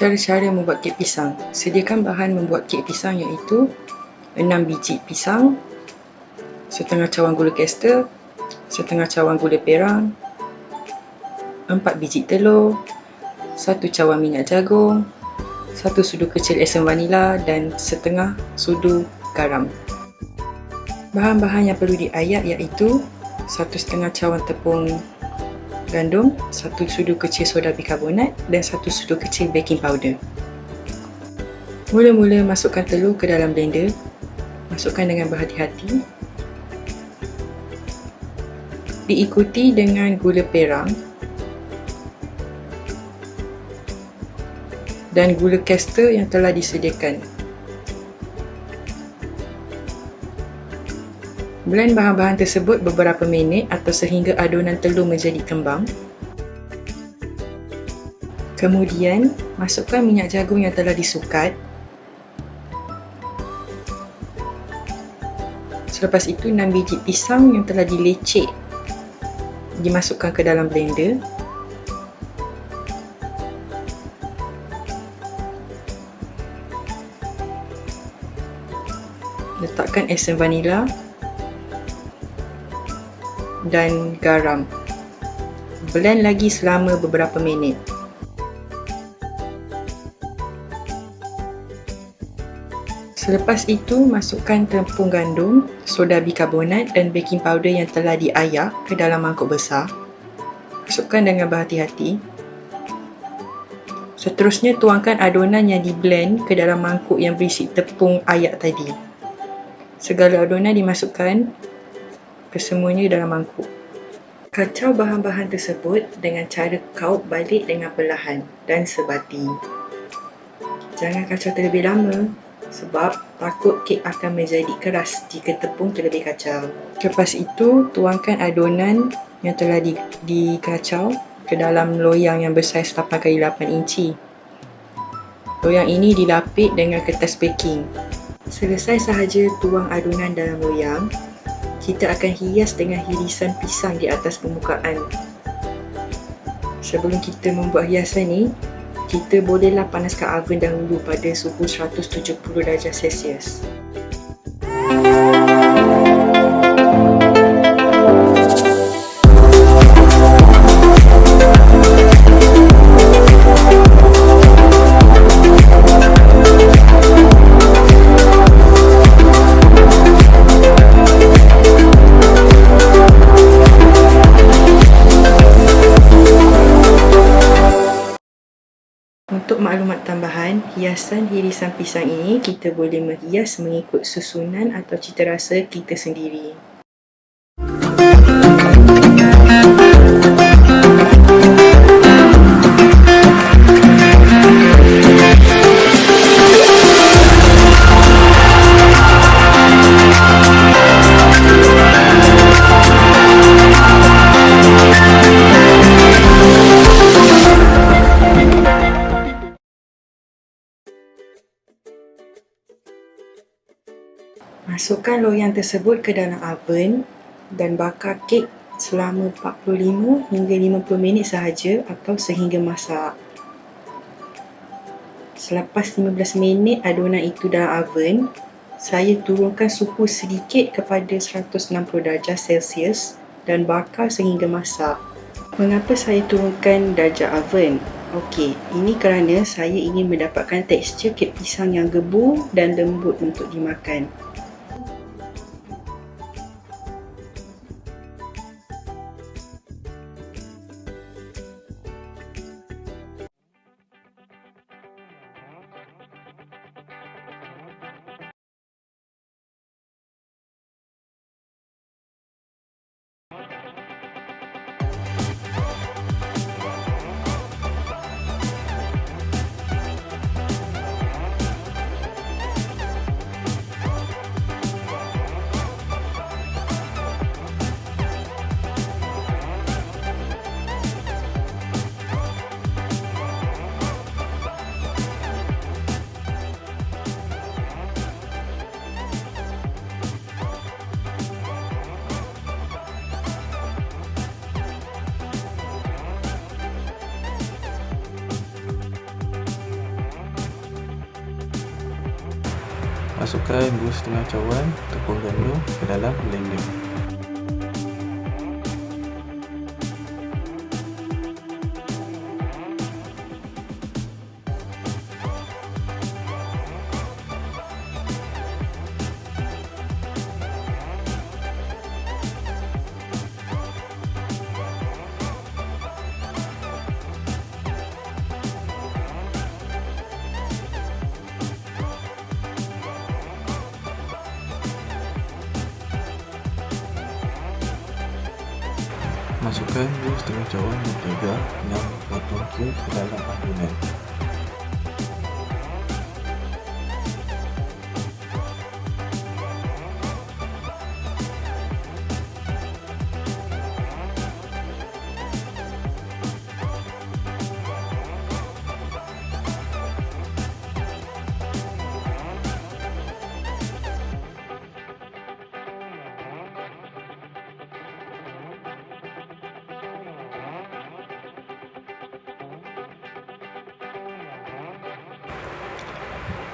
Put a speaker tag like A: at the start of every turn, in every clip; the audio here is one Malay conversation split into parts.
A: Cara-cara membuat kek pisang. Sediakan bahan membuat kek pisang iaitu 6 biji pisang, setengah cawan gula kester, setengah cawan gula perang, 4 biji telur, 1 cawan minyak jagung, 1 sudu kecil esam vanila dan setengah sudu garam. Bahan-bahan yang perlu diayak iaitu 1 cawan tepung gandum, satu sudu kecil soda bikarbonat dan satu sudu kecil baking powder. Mula-mula masukkan telur ke dalam blender. Masukkan dengan berhati-hati. Diikuti dengan gula perang dan gula kester yang telah disediakan. Blend bahan-bahan tersebut beberapa minit atau sehingga adunan telur menjadi kembang. Kemudian, masukkan minyak jagung yang telah disukat. Selepas itu, 6 biji pisang yang telah dilecek dimasukkan ke dalam blender. Letakkan esem vanila dan garam. Blend lagi selama beberapa minit. Selepas itu, masukkan tepung gandum, soda bikarbonat dan baking powder yang telah diayak ke dalam mangkuk besar. Masukkan dengan berhati-hati. Seterusnya, tuangkan adunan yang di-blend ke dalam mangkuk yang berisi tepung ayak tadi. Segala adunan dimasukkan kesemuanya dalam mangkuk. Kacau bahan-bahan tersebut dengan cara kaut balik dengan perlahan dan sebati. Jangan kacau terlebih lama sebab takut kek akan menjadi keras jika tepung terlebih kacau. Lepas itu, tuangkan adunan yang telah di, dikacau ke dalam loyang yang bersaiz 8x8 inci. Loyang ini dilapik dengan kertas baking. Selesai sahaja tuang adunan dalam loyang, kita akan hias dengan hirisan pisang di atas permukaan. Sebelum kita membuat hiasan ni, kita bolehlah panaskan oven dahulu pada suhu 170 darjah Celsius. Hiasan irisan pisang ini kita boleh menghias mengikut susunan atau cita rasa kita sendiri. Masukkan loyang tersebut ke dalam oven dan bakar kek selama 45 hingga 50 minit sahaja atau sehingga masak. Selepas 15 minit adunan itu dalam oven, saya turunkan suhu sedikit kepada 160 darjah Celsius dan bakar sehingga masak. Mengapa saya turunkan darjah oven? Okey, ini kerana saya ingin mendapatkan tekstur kek pisang yang gebu dan lembut untuk dimakan.
B: Masukkan 2,5 cawan tepung gandum ke dalam blender.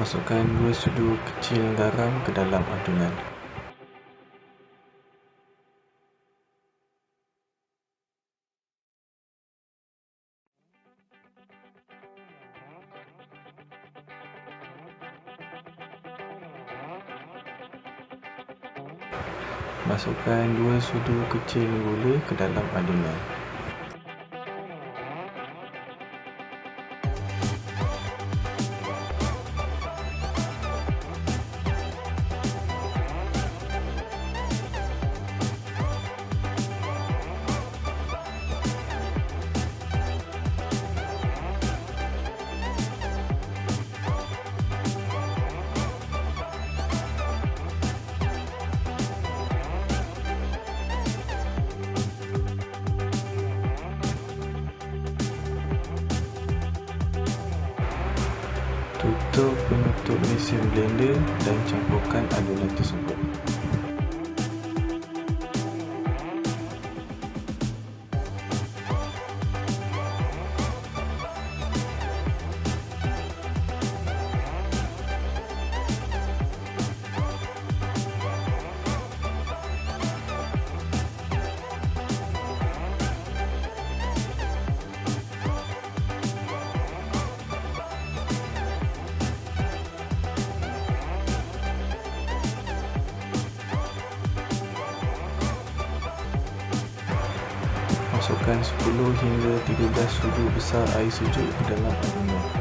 B: Masukkan 2 sudu kecil garam ke dalam adunan. Masukkan 2 sudu kecil gula ke dalam adunan. Blender dan campurkan adunan tersebut. Masukkan 10 hingga 13 sudu besar air sejuk dalam adunan.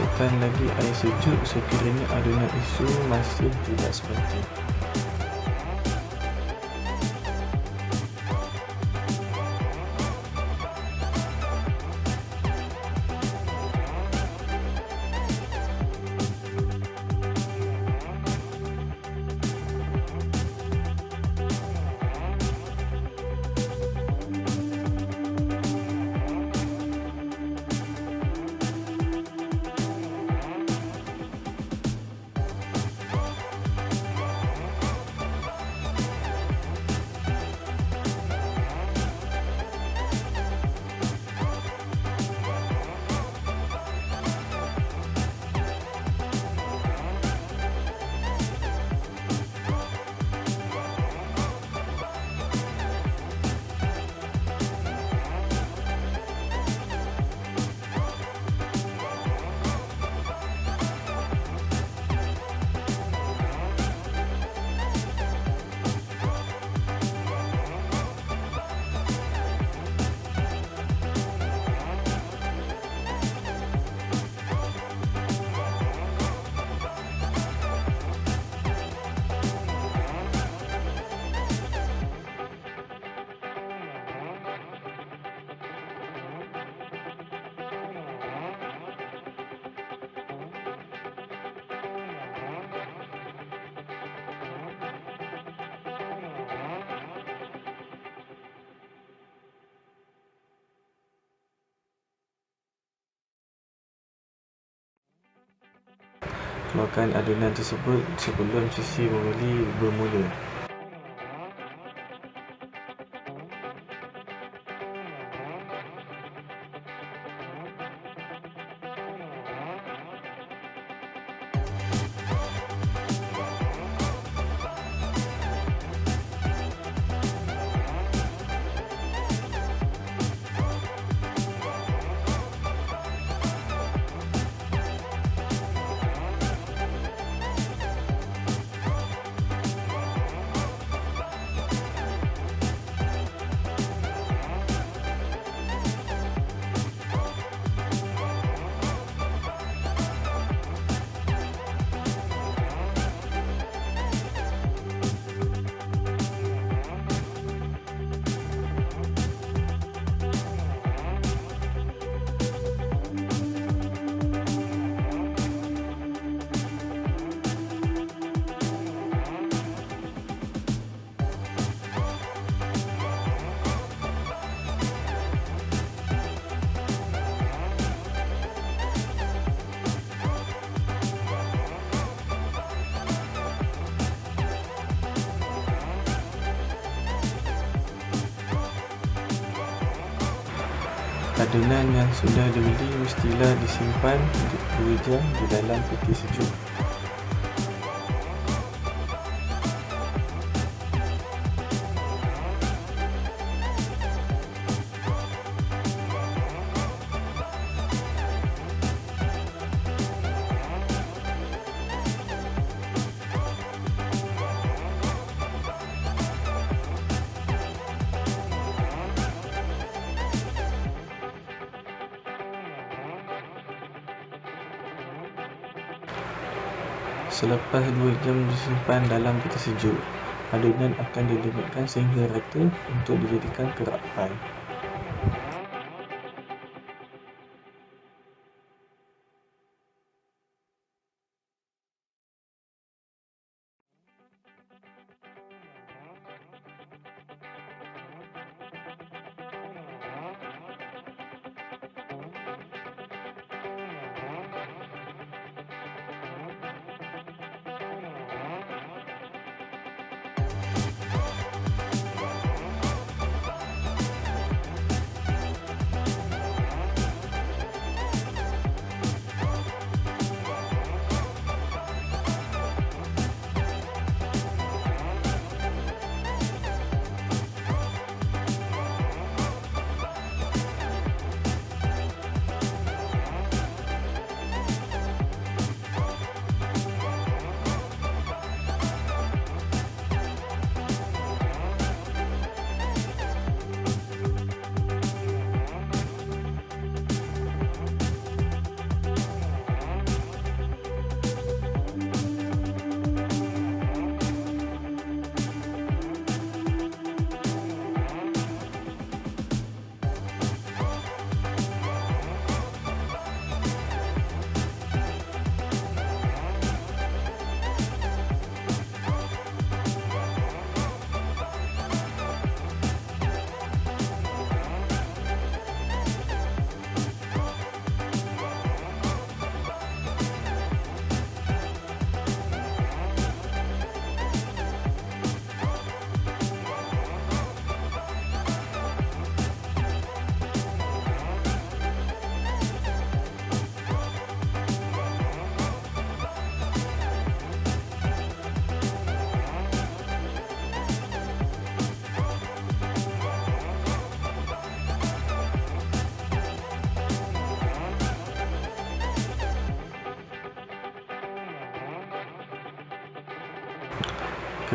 B: Masukkan lagi air sejuk sekiranya adunan isu masih tidak seperti. Keluarkan adunan tersebut sebelum sesi memilih bermula. Adunan yang sudah dibeli mestilah disimpan 2 jam di dalam peti sejuk. Selepas 2 jam disimpan dalam peti sejuk, adunan akan dilembutkan sehingga rata untuk dijadikan kerak pai.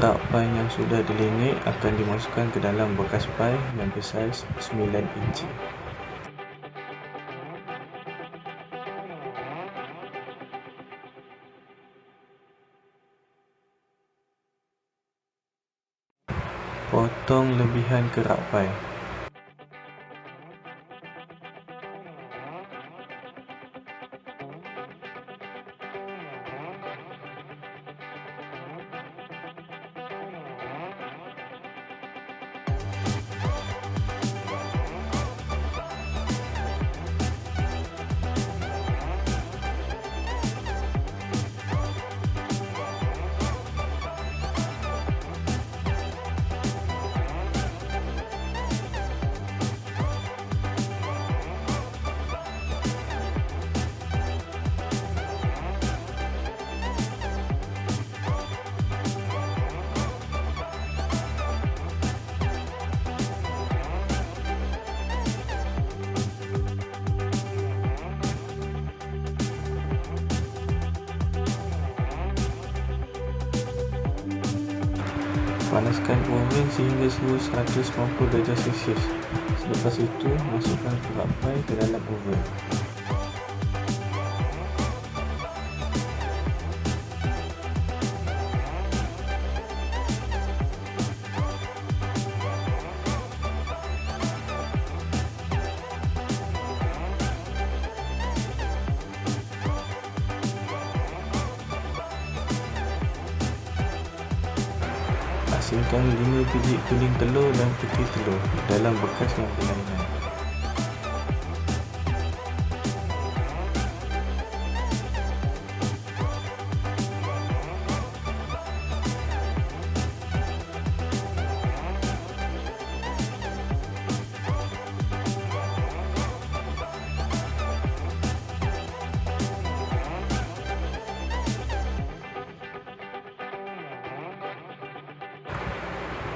B: Kerak pai yang sudah dilinik akan dimasukkan ke dalam bekas pai yang bersaiz 9 inci. Potong lebihan kerak pai. Panaskan oven sehingga suhu 150 darjah Celsius. Selepas itu, masukkan kerak pai ke dalam oven. Kuning telur dan putih telur dalam bekas yang berlainan.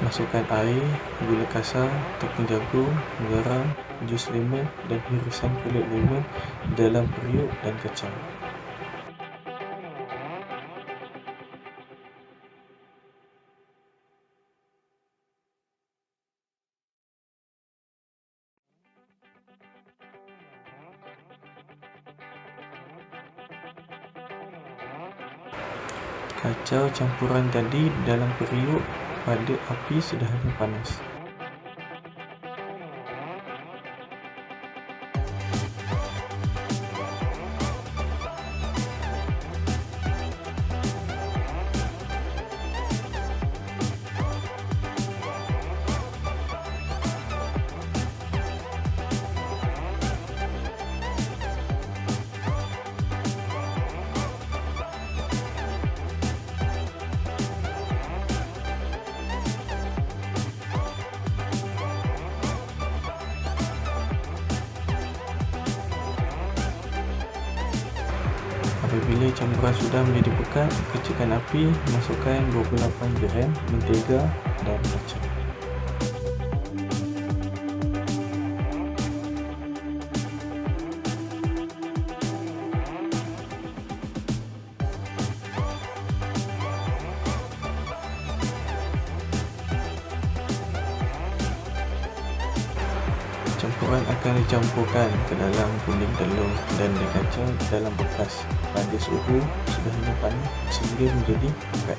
B: Masukkan air, gula kasar, tepung jagung, garam, jus lemon dan irisan kulit lemon dalam periuk dan kacang. Kacau campuran tadi di dalam periuk pada api sederhana panas. Campuran sudah menjadi pekat, kecilkan api, masukkan 28 gram mentega dan kacang. Campuran akan dicampurkan ke dalam kuning telur dan dikacau dalam bekas pada suhu sederhana panas sehingga menjadi pekat.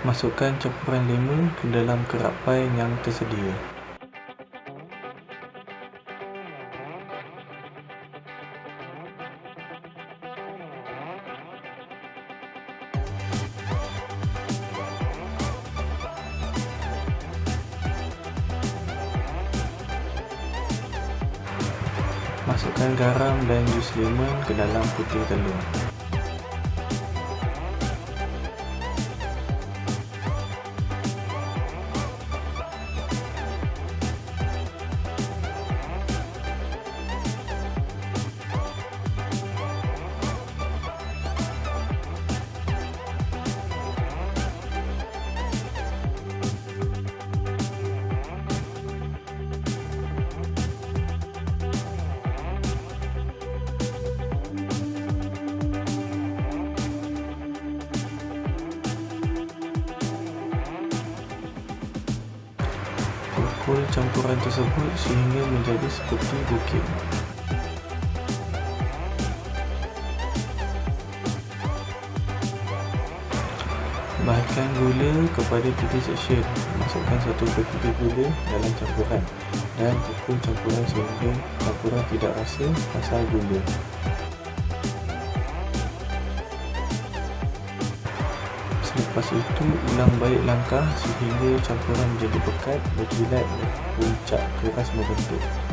B: Masukkan campuran lemon ke dalam kerak pai yang tersedia. Masukkan garam dan jus lemon ke dalam putih telur. Campuran tersebut sehingga menjadi seperti bukit. Tambahkan gula kepada 3 seksyen. Masukkan 1 per 3 gula dalam campuran dan pukul campuran sehingga campuran tidak rasa pasal gula. Selepas itu, ulang balik langkah sehingga campuran menjadi pekat, berkilat dan puncak keras membentuk.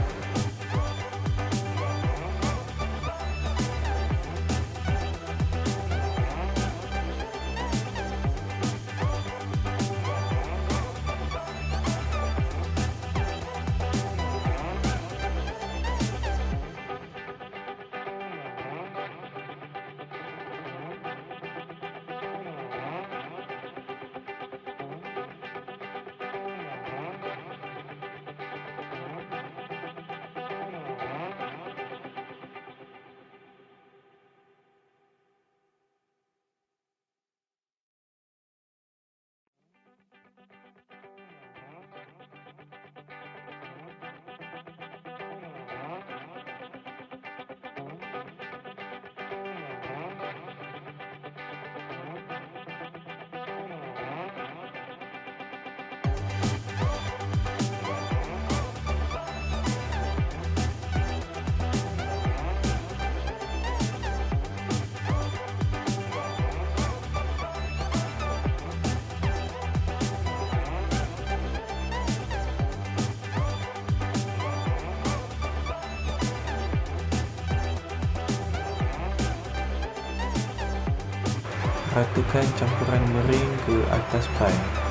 B: Ratakan campuran mering ke atas pai.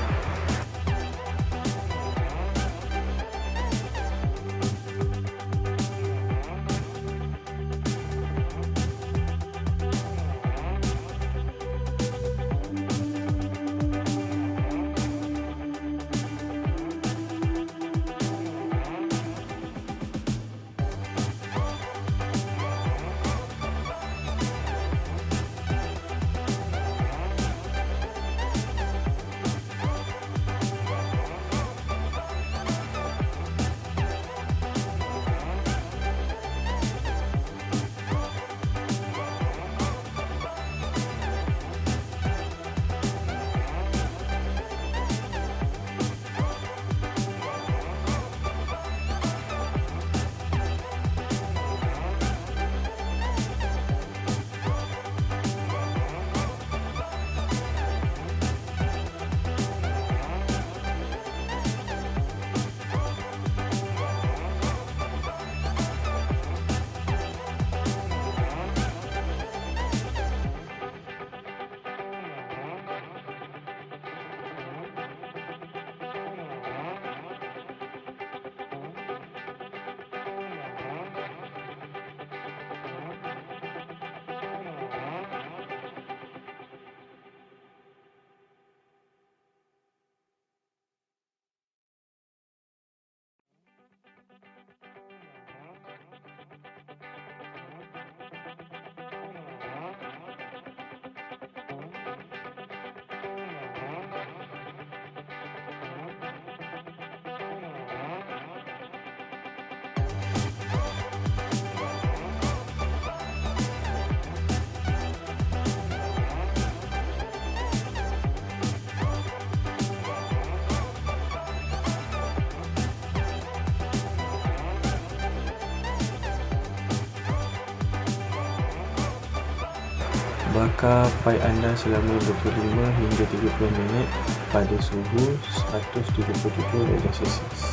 B: Bakar pai anda selama 25 hingga 30 minit pada suhu 177 darjah Celsius.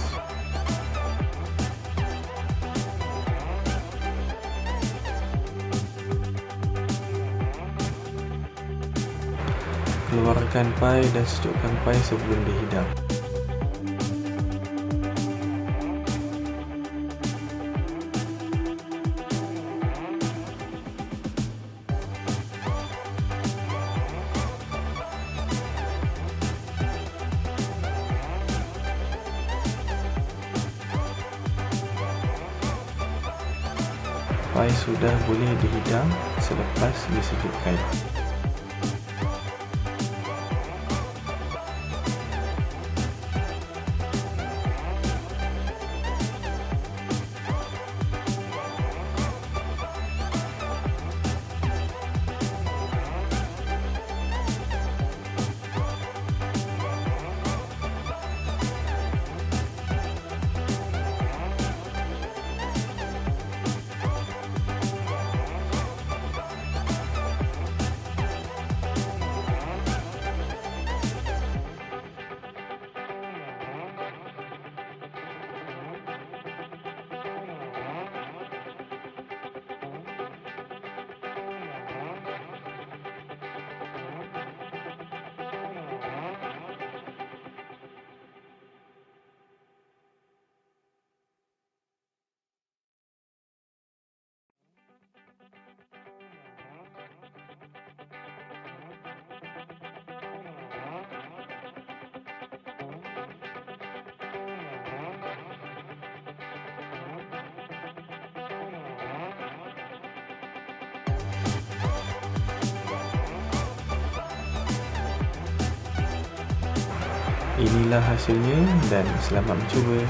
B: Keluarkan pai dan sejukkan pai sebelum dihidang. Pai sudah boleh dihidang selepas disejukkan. Inilah hasilnya dan selamat mencuba.